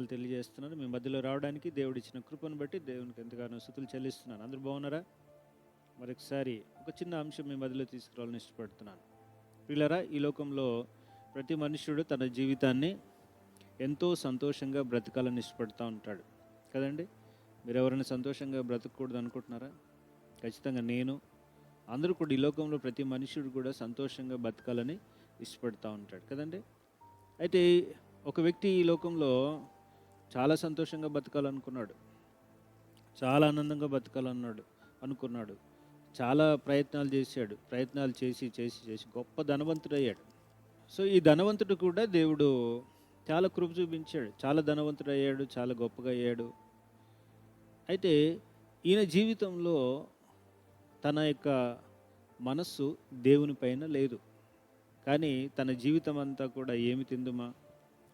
వందనాలు తెలియజేస్తున్నాను మీ మధ్యలో రావడానికి దేవుడు ఇచ్చిన కృపను బట్టి దేవునికి ఎంతగానో స్థుతులు చెల్లిస్తున్నాను. అందరూ బాగున్నారా? మరొకసారి ఒక చిన్న అంశం మీ మధ్యలో తీసుకురావాలని ఇష్టపడుతున్నాను. పిల్లరా ఈ లోకంలో ప్రతి మనుష్యుడు తన జీవితాన్ని ఎంతో సంతోషంగా బ్రతకాలని ఇష్టపడుతూ ఉంటాడు. కదండి? మీరు ఎవరైనా సంతోషంగా బ్రతకూడదు అనుకుంటున్నారా? ఖచ్చితంగా నేను అందరూ కూడా ఈ లోకంలో ప్రతి మనుషుడు కూడా సంతోషంగా బతకాలని ఇష్టపడుతూ ఉంటాడు. కదండి? అయితే ఒక వ్యక్తి ఈ లోకంలో చాలా సంతోషంగా బతకాలనుకున్నాడు. చాలా ఆనందంగా బతకాలన్నాడు అనుకున్నాడు. చాలా ప్రయత్నాలు చేశాడు. ప్రయత్నాలు చేసి చేసి చేసి గొప్ప ధనవంతుడయ్యాడు. సో ఈ ధనవంతుడు కూడా దేవుడు చాలా కృప చూపించాడు. చాలా ధనవంతుడు అయ్యాడు చాలా గొప్పగా అయ్యాడు. అయితే ఈయన జీవితంలో తన యొక్క మనస్సు దేవుని పైన లేదు. కానీ తన జీవితం అంతా కూడా ఏమి తిందుమా?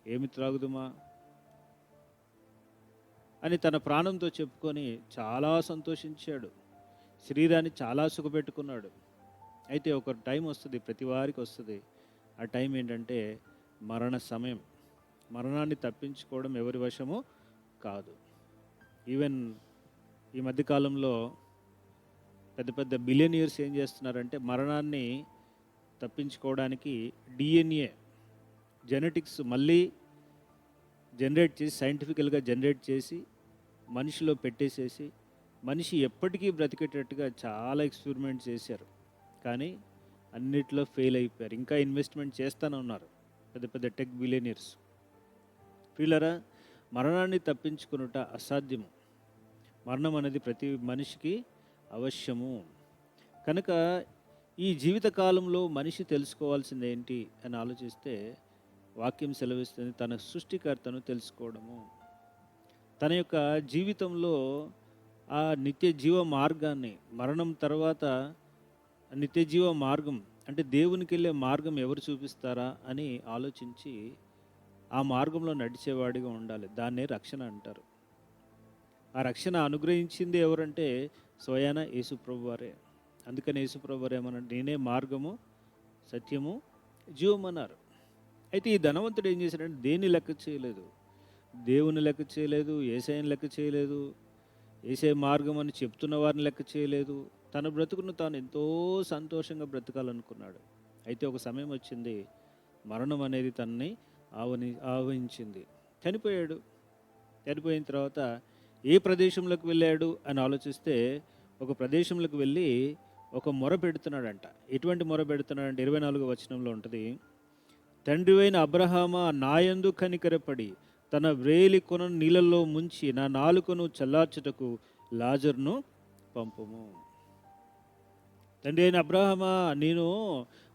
ఏమి త్రాగుదుమా? అని తన ప్రాణంతో చెప్పుకొని చాలా సంతోషించాడు. శరీరాన్ని చాలా సుఖపెట్టుకున్నాడు. అయితే ఒక టైం వస్తుంది ప్రతి వారికి వస్తుంది. ఆ టైం ఏంటంటే మరణ సమయం. మరణాన్ని తప్పించుకోవడం ఎవరి వశము కాదు. ఈవెన్ ఈ మధ్యకాలంలో పెద్ద పెద్ద బిలియనియర్స్ ఏం చేస్తున్నారంటే మరణాన్ని తప్పించుకోవడానికి డిఎన్ఏ జెనెటిక్స్ మళ్ళీ జనరేట్ చేసి సైంటిఫికల్గా జనరేట్ చేసి మనిషిలో పెట్టేసేసి మనిషి ఎప్పటికీ బ్రతికేటట్టుగా చాలా ఎక్స్పెరిమెంట్ చేశారు. కానీ అన్నిట్లో ఫెయిల్ అయిపోయారు. ఇంకా ఇన్వెస్ట్మెంట్ చేస్తూనే ఉన్నారు పెద్ద పెద్ద టెక్ బిలియనీర్స్. వీళ్ళరా మరణాన్ని తప్పించుకునుట అసాధ్యము. మరణం అనేది ప్రతి మనిషికి అవశ్యము. కనుక ఈ జీవితకాలంలో మనిషి తెలుసుకోవాల్సింది ఏంటి అని ఆలోచిస్తే వాక్యం సెలవిస్తుంది తన సృష్టికర్తను తెలుసుకోవడము. తన యొక్క జీవితంలో ఆ నిత్య జీవ మార్గాన్ని మరణం తర్వాత నిత్య జీవ మార్గం అంటే దేవునికి వెళ్ళే మార్గం ఎవరు చూపిస్తారా అని ఆలోచించి ఆ మార్గంలో నడిచేవాడిగా ఉండాలి. దాన్నే రక్షణ అంటారు. ఆ రక్షణ అనుగ్రహించింది ఎవరంటే స్వయాన యేసుప్రభు వారే అందుకని యేసుప్రభు వారు ఏమన్నారు నేనే మార్గము సత్యము జీవం అన్నారు అయితే ఈ ధనవంతుడు ఏం చేశాడంటే దేన్ని లెక్క చేయలేదు. దేవుని లెక్క చేయలేదు ఏసైని లెక్క చేయలేదు ఏసే మార్గం అని చెప్తున్న వారిని లెక్క చేయలేదు. తన బ్రతుకును తాను ఎంతో సంతోషంగా బ్రతకాలనుకున్నాడు. అయితే ఒక సమయం వచ్చింది మరణం అనేది తనని ఆవని ఆవహించింది. చనిపోయాడు. చనిపోయిన తర్వాత ఏ ప్రదేశంలోకి వెళ్ళాడు అని ఆలోచిస్తే ఒక ప్రదేశంలోకి వెళ్ళి ఒక మొర పెడుతున్నాడంట. ఎటువంటి మొర పెడుతున్నాడంటే ఇరవై నాలుగు వచనంలో ఉంటుంది తండ్రి అయిన అబ్రహామ నాయందు కనికరపడి తన వ్రేలి కొన నీళ్ళల్లో ముంచి నా నాలుకను చల్లార్చుటకు లాజర్ను పంపము. తండ్రి అయిన అబ్రహమా నేను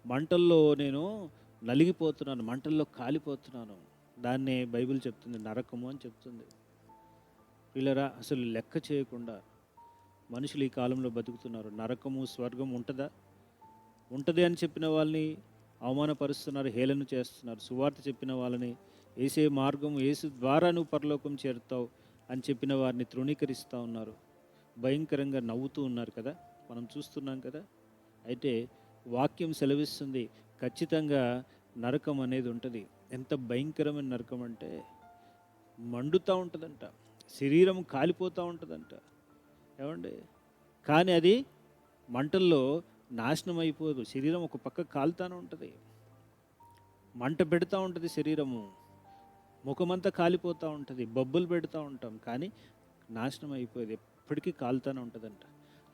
మంటల్లో నేను నలిగిపోతున్నాను మంటల్లో కాలిపోతున్నాను. దాన్నే బైబిల్ చెప్తుంది నరకము అని చెప్తుంది. వీళ్ళరా అసలు లెక్క చేయకుండా మనుషులు ఈ కాలంలో బతుకుతున్నారు. నరకము స్వర్గం ఉంటుందా? ఉంటుంది అని చెప్పిన వాళ్ళని అవమానపరుస్తున్నారు హేళన చేస్తున్నారు. సువార్త చెప్పిన వాళ్ళని ఏసే మార్గం ఏసు ద్వారా నువ్వు పరలోకం చేరుతావు అని చెప్పిన వారిని తృణీకరిస్తూ ఉన్నారు. భయంకరంగా నవ్వుతూ ఉన్నారు కదా? మనం చూస్తున్నాం కదా? అయితే వాక్యం సెలవిస్తుంది ఖచ్చితంగా నరకం అనేది ఉంటుంది. ఎంత భయంకరమైన నరకం అంటే మండుతూ ఉంటుందంట శరీరం కాలిపోతూ ఉంటుందంట. ఏమండి? కానీ అది మంటల్లో నాశనం అయిపోదు. శరీరం ఒక పక్క కాలుతానే ఉంటుంది. మంట పెడతా ఉంటుంది శరీరము. ముఖమంతా కాలిపోతూ ఉంటుంది. బబ్బులు పెడతా ఉంటాం. కానీ నాశనం అయిపోయేది ఎప్పటికీ కాలుతానే ఉంటుందంట.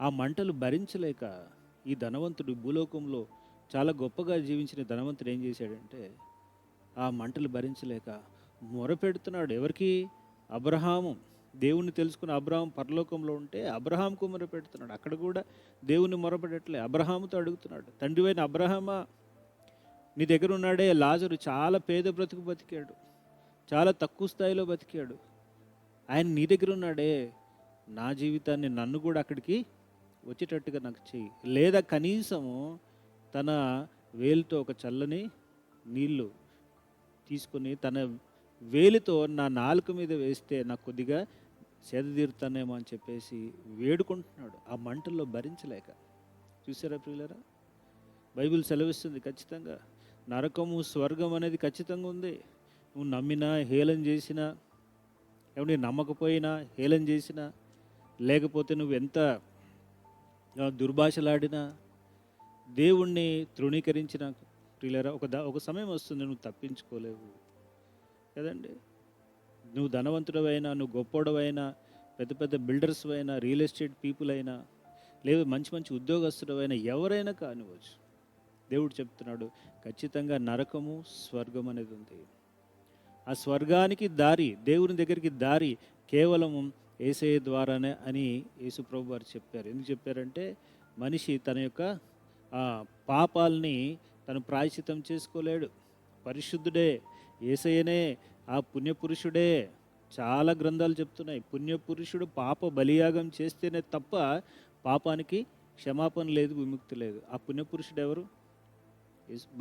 ఆ మంటలు భరించలేక ఈ ధనవంతుడు భూలోకంలో చాలా గొప్పగా జీవించిన ధనవంతుడు ఏం చేశాడంటే ఆ మంటలు భరించలేక మొర పెడుతున్నాడు. ఎవరికి? అబ్రహాము. దేవుణ్ణి తెలుసుకుని అబ్రహాం పరలోకంలో ఉంటే అబ్రహాంకు మొరపెడుతున్నాడు అక్కడ కూడా దేవుని మొరపెట్టలే అబ్రహాముతో అడుగుతున్నాడు తండ్రివైన అబ్రహామా నీ దగ్గర ఉన్నాడే లాజరు చాలా పేద బ్రతుకు బతికాడు చాలా తక్కువ స్థాయిలో బతికాడు. ఆయన నీ దగ్గర ఉన్నాడే నా జీవితాన్ని నన్ను కూడా అక్కడికి వచ్చేటట్టుగా నాకు చెయ్యి. లేదా కనీసము తన వేలుతో ఒక చల్లని నీళ్ళు తీసుకొని తన వేలితో నా నాలుక మీద వేస్తే నాకు కొద్దిగా సేదతీరుతానేమో అని చెప్పేసి వేడుకుంటున్నాడు. ఆ మంటల్లో భరించలేక. చూసారా ప్రియులరా? బైబిల్ సెలవిస్తుంది ఖచ్చితంగా. నరకము స్వర్గం అనేది ఖచ్చితంగా ఉంది. నువ్వు నమ్మినా హేళన చేసినా ఏమంటే నమ్మకపోయినా హేళన చేసినా లేకపోతే నువ్వు ఎంత దుర్భాషలాడినా దేవుణ్ణి తృణీకరించిన ప్రియులరా ఒక ఒక సమయం వస్తుంది నువ్వు తప్పించుకోలేవు. కదండి? నువ్వు ధనవంతుడవైనా నువ్వు గొప్పోడవైనా పెద్ద పెద్ద బిల్డర్స్ అయినా రియల్ ఎస్టేట్ పీపుల్ అయినా లేదు మంచి మంచి ఉద్యోగస్తుడవైనా ఎవరైనా కానివచ్చు దేవుడు చెప్తున్నాడు ఖచ్చితంగా నరకము స్వర్గం అనేది ఉంది. ఆ స్వర్గానికి దారి దేవుని దగ్గరికి దారి కేవలం ఏసయ్య ద్వారానే అని యేసుప్రభు వారు చెప్పారు. ఎందుకు చెప్పారంటే మనిషి తన యొక్క ఆ, పాపాల్ని తను ప్రాయశ్చితం చేసుకోలేడు. పరిశుద్ధుడే ఏసయ్యనే ఆ పుణ్యపురుషుడే చాలా గ్రంథాలు చెప్తున్నాయి. పుణ్యపురుషుడు పాప బలియాగం చేస్తేనే తప్ప పాపానికి క్షమాపణ లేదు విముక్తి లేదు. ఆ పుణ్యపురుషుడు ఎవరు?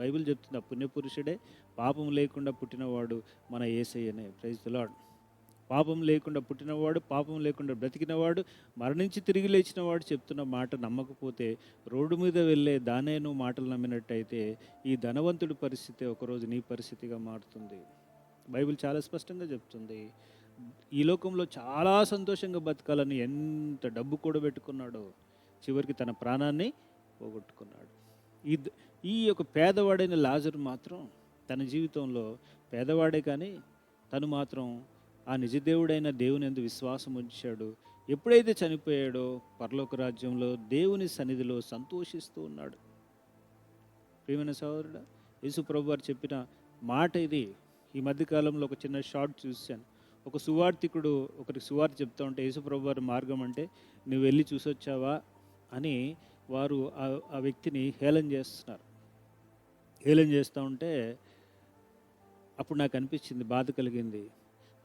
బైబిల్ చెప్తుంది ఆ పుణ్యపురుషుడే పాపం లేకుండా పుట్టినవాడు మన ఏసయ్యనే ప్రైజ్ ద పాపం లేకుండా పుట్టినవాడు పాపం లేకుండా బ్రతికినవాడు మరణించి తిరిగి లేచినవాడు చెప్తున్న మాట నమ్మకపోతే రోడ్డు మీద వెళ్ళే దానే నువ్వు మాటలు నమ్మినట్టయితే ఈ ధనవంతుడి పరిస్థితి ఒకరోజు నీ పరిస్థితిగా మారుతుంది. బైబిల్ చాలా స్పష్టంగా చెప్తుంది. ఈ లోకంలో చాలా సంతోషంగా బతకాలని ఎంత డబ్బు కూడబెట్టుకున్నాడో చివరికి తన ప్రాణాన్ని పోగొట్టుకున్నాడు. ఈ ఈ యొక్క పేదవాడైన లాజరు మాత్రం తన జీవితంలో పేదవాడే కానీ తను మాత్రం ఆ నిజదేవుడైన దేవుని ఎందు విశ్వాసం ఉంచాడు. ఎప్పుడైతే చనిపోయాడో పరలోక రాజ్యంలో దేవుని సన్నిధిలో సంతోషిస్తూ ఉన్నాడు. ప్రియమైన సహోదరుడు యేసు ప్రభు వారు చెప్పిన మాట ఇది. ఈ మధ్యకాలంలో ఒక చిన్న షార్ట్ చూశాను. ఒక సువార్థికుడు ఒకరికి సువార్త చెప్తా ఉంటే యేసుప్రభు వారి మార్గం అంటే నువ్వు వెళ్ళి చూసొచ్చావా? అని వారు ఆ- వ్యక్తిని హేళన చేస్తున్నారు. హేళన చేస్తూ ఉంటే అప్పుడు నాకు అనిపించింది బాధ కలిగింది.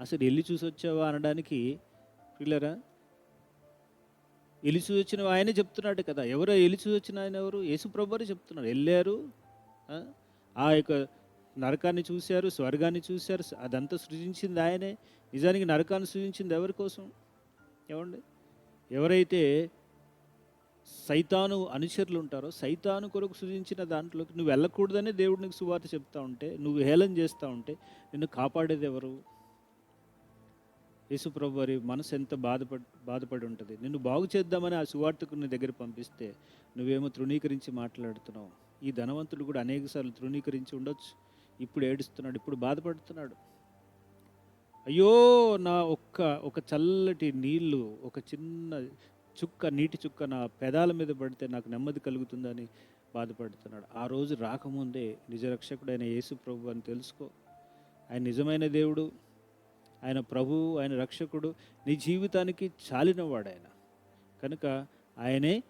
అసలు వెళ్ళి చూసొచ్చావా? అనడానికి పిల్లరా వెళ్ళి చూసొచ్చిన ఆయనే చెప్తున్నాడు కదా. ఎవరో వెళ్ళి చూసొచ్చిన ఆయన ఎవరు? యేసుప్రభు వారు చెప్తున్నారు. వెళ్ళారు ఆ యొక్క నరకాన్ని చూశారు స్వర్గాన్ని చూశారు అదంతా సృజించింది ఆయనే. నిజానికి నరకాన్ని సృజించింది ఎవరి కోసం? ఏమండి? ఎవరైతే సైతాను అనుచరులు ఉంటారో సైతాను కొరకు సృజించిన దాంట్లోకి నువ్వు వెళ్ళకూడదనే దేవుడు నీకు సువార్త చెప్తా ఉంటే నువ్వు హేళన చేస్తూ ఉంటే నిన్ను కాపాడేది ఎవరు? యేసుప్రభు వారి మనసు ఎంత బాధపడి బాధపడి ఉంటుంది. నిన్ను బాగు చేద్దామని ఆ సువార్తకు నీ దగ్గర పంపిస్తే నువ్వేమో తృణీకరించి మాట్లాడుతున్నావు. ఈ ధనవంతుడు కూడా అనేకసార్లు తృణీకరించి ఉండొచ్చు. ఇప్పుడు ఏడుస్తున్నాడు ఇప్పుడు బాధపడుతున్నాడు. అయ్యో నా ఒక్క ఒక చల్లటి నీళ్ళు ఒక చిన్న చుక్క నీటి చుక్క నా పెదాల మీద పడితే నాకు నెమ్మది కలుగుతుందని బాధపడుతున్నాడు. ఆ రోజు రాకముందే నిజరక్షకుడైన యేసు ప్రభు అని తెలుసుకో. ఆయన నిజమైన దేవుడు ఆయన ప్రభు ఆయన రక్షకుడు నీ జీవితానికి చాలినవాడు ఆయన. కనుక ఆయనే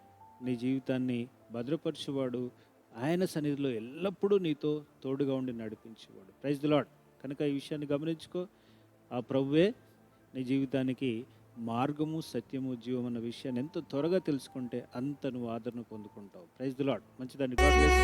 నీ జీవితాన్ని భద్రపరిచేవాడు ఆయన సన్నిధిలో ఎల్లప్పుడూ నీతో తోడుగా ఉండి నడిపించేవాడు. ప్రైజ్ ది లాడ్ కనుక ఈ విషయాన్ని గమనించుకో. ఆ ప్రభువే నీ జీవితానికి మార్గము సత్యము జీవం అన్న విషయాన్ని ఎంత త్వరగా తెలుసుకుంటే అంత నువ్వు ఆదరణ పొందుకుంటావు. ప్రైజ్ ది లాడ్ మంచిదండి గాడ్ బ్లెస్